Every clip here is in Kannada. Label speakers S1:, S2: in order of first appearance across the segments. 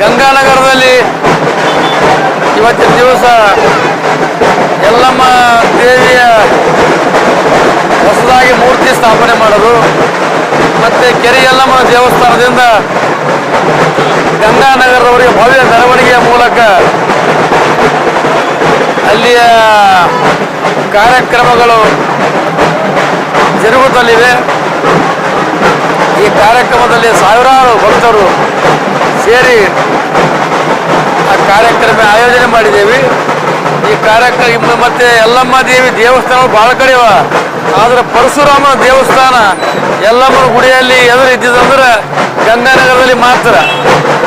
S1: ಗಂಗಾನಗರದಲ್ಲಿ ಇವತ್ತಿನ ದಿವಸ ಎಲ್ಲಮ್ಮ ದೇವಿಯ ಹೊಸದಾಗಿ ಮೂರ್ತಿ ಸ್ಥಾಪನೆ ಮಾಡೋದು. ಮತ್ತು ಕೆರೆ ಎಲ್ಲಮ್ಮ ದೇವಸ್ಥಾನದಿಂದ ಗಂಗಾನಗರದವರಿಗೆ ಭವ್ಯ ಮೆರವಣಿಗೆಯ ಮೂಲಕ ಅಲ್ಲಿಯ ಕಾರ್ಯಕ್ರಮಗಳು ಜರುಗುತ್ತಲಿವೆ. ಈ ಕಾರ್ಯಕ್ರಮದಲ್ಲಿ ಸಾವಿರಾರು ಸೇರಿ ಆ ಕಾರ್ಯಕ್ರಮ ಆಯೋಜನೆ ಮಾಡಿದ್ದೇವೆ. ಈ ಕಾರ್ಯಕ್ರಮ ಮತ್ತೆ ಯಲ್ಲಮ್ಮ ದೇವಿ ದೇವಸ್ಥಾನ ಭಾಳ ಕಡೆ ಆದ್ರೆ ಪರಶುರಾಮ ದೇವಸ್ಥಾನ ಯಲ್ಲಮ್ಮನ ಗುಡಿಯಲ್ಲಿ ಎದುರು ಇದ್ದಿದಂದ್ರೆ ಗಂಗಾನಗರದಲ್ಲಿ ಮಾತ್ರ.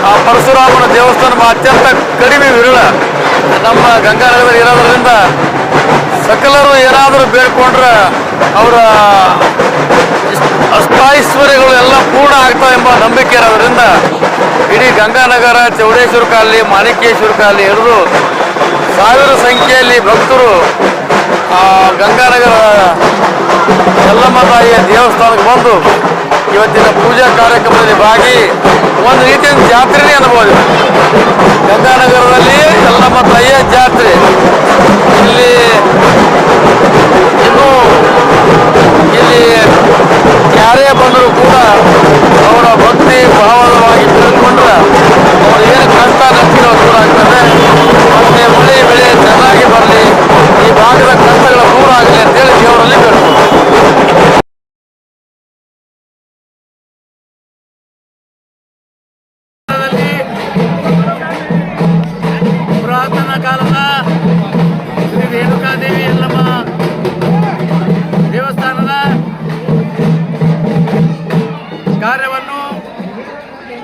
S1: ಆ ಪರಶುರಾಮನ ದೇವಸ್ಥಾನ ಅತ್ಯಂತ ಕಡಿಮೆ ವಿರಳ. ನಮ್ಮ ಗಂಗಾನಗರದಲ್ಲಿ ಇರೋದ್ರಿಂದ ಸಕಲರು ಏನಾದರೂ ಬೇಡ್ಕೊಂಡ್ರೆ ಅವರ ಅಷ್ಟಾೈಶ್ವರ್ಯಗಳು ಎಲ್ಲ ಪೂರ್ಣ ಆಗ್ತಾವೆ ಎಂಬ ನಂಬಿಕೆ ಇರೋದ್ರಿಂದ ಇಡೀ ಗಂಗಾನಗರ, ಚೌಡೇಶ್ವರ ಕಾಲನಿ, ಮಾಣಿಕೇಶ್ವರ ಕಾಲಿ ಎರಡು ಸಾವಿರ ಸಂಖ್ಯೆಯಲ್ಲಿ ಭಕ್ತರು ಆ ಗಂಗಾನಗರ ಯಲ್ಲಮ್ಮ ತಾಯಿಯ ದೇವಸ್ಥಾನಕ್ಕೆ ಬಂದು ಇವತ್ತಿನ ಪೂಜಾ ಕಾರ್ಯಕ್ರಮದಲ್ಲಿ ಭಾಗಿ ಒಂದು ರೀತಿಯ ಜಾತ್ರೆನೇ ಅನ್ಬೋದು. ಗಂಗಾನಗರದಲ್ಲಿ ಯಲ್ಲಮ್ಮ ತಾಯಿಯ ಜಾತ್ರೆ. ಇಲ್ಲಿ ಇನ್ನು ಇಲ್ಲಿ ಯಾರೇ ಬಂದರೂ ಕೂಡ ಅವರ ಭಕ್ತಿ ಭಾವವಾಗಿ Oliveira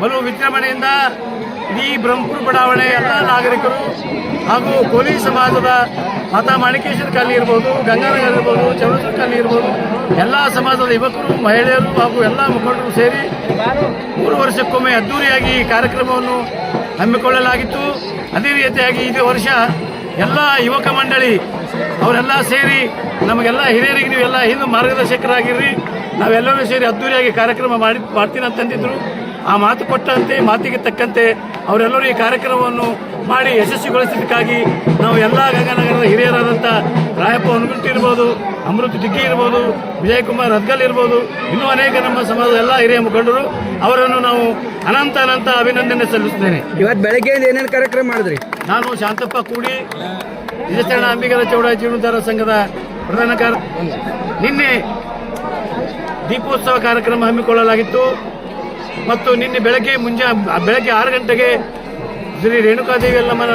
S1: ಬಲು ವಿಜೃಂಭಣೆಯಿಂದ ಇಡೀ ಬ್ರಹ್ಮಪುರ ಬಡಾವಣೆ ಎಲ್ಲ ನಾಗರಿಕರು ಹಾಗೂ ಕೋಲಿ ಸಮಾಜದ ಮತ ಮಾಣಿಕೇಶ್ವರ ಕಾಲನಿ ಇರ್ಬೋದು, ಗಂಗಾನಗರ ಇರ್ಬೋದು ಚೌಡೇಶ್ವರ ಕಾಲನಿ ಇರ್ಬೋದು, ಎಲ್ಲ ಸಮಾಜದ ಯುವಕರು, ಮಹಿಳೆಯರು ಹಾಗೂ ಎಲ್ಲ ಮುಖಂಡರು ಸೇರಿ ಮೂರು ವರ್ಷಕ್ಕೊಮ್ಮೆ ಅದ್ದೂರಿಯಾಗಿ ಈ ಕಾರ್ಯಕ್ರಮವನ್ನು ಹಮ್ಮಿಕೊಳ್ಳಲಾಗಿತ್ತು. ಅದೇ ರೀತಿಯಾಗಿ ಇದೇ ವರ್ಷ ಎಲ್ಲ ಯುವಕ ಮಂಡಳಿ ಅವರೆಲ್ಲ ಸೇರಿ ನಮಗೆಲ್ಲ ಹಿರಿಯರಿಗೆ ನೀವೆಲ್ಲ ಹಿಂದೂ ಮಾರ್ಗದರ್ಶಕರಾಗಿರ್ರಿ. ನಾವೆಲ್ಲರೂ ಸೇರಿ ಅದ್ದೂರಿಯಾಗಿ ಕಾರ್ಯಕ್ರಮ ಮಾಡಿ ಮಾಡ್ತೀನಿ ಅಂತಂದಿದ್ರು ಆ ಮಾತು ಕೊಟ್ಟಂತೆ ಮಾತಿಗೆ ತಕ್ಕಂತೆ ಅವರೆಲ್ಲರೂ ಈ ಕಾರ್ಯಕ್ರಮವನ್ನು ಮಾಡಿ ಯಶಸ್ವಿಗೊಳಿಸಿದ್ದಕ್ಕಾಗಿ ನಾವು ಎಲ್ಲ ಗಂಗಾನಗರದ ಹಿರಿಯರಾದಂಥ ರಾಯಪ್ಪ ಹೊನಗುಂಟಿ ಇರ್ಬೋದು ಅಮೃತ ಡಿಕ್ಕಿ ಇರ್ಬೋದು ವಿಜಯಕುಮಾರ್ ಹದ್ಗಲ್ ಇರ್ಬೋದು ಇನ್ನೂ ಅನೇಕ ನಮ್ಮ ಸಮಾಜದ ಎಲ್ಲ ಹಿರಿಯ ಮುಖಂಡರು ಅವರನ್ನು ನಾವು ಅನಂತ ಅನಂತ ಅಭಿನಂದನೆ ಸಲ್ಲಿಸುತ್ತೇನೆ.
S2: ಇವತ್ತು ಬೆಳಗ್ಗೆಯಿಂದ ಏನೇನು ಕಾರ್ಯಕ್ರಮ ಮಾಡಿದ್ರಿ?
S1: ನಾನು ಶಾಂತಪ್ಪ ಕೂಡಿ ವಿಜಯಚರಣ ಅಂಬಿಗರ ಚೌಡ ಜೀವನದಾರ ಸಂಘದ ಪ್ರಧಾನ ಕಾರ್ಯ ನಿನ್ನೆ ದೀಪೋತ್ಸವ ಕಾರ್ಯಕ್ರಮ ಹಮ್ಮಿಕೊಳ್ಳಲಾಗಿತ್ತು. ಮತ್ತು ನಿನ್ನೆ ಬೆಳಗ್ಗೆ ಮುಂಜಾ ಬೆಳಗ್ಗೆ ಆರು ಗಂಟೆಗೆ ಶ್ರೀ ರೇಣುಕಾದೇವಿ ಯಲ್ಲಮ್ಮನ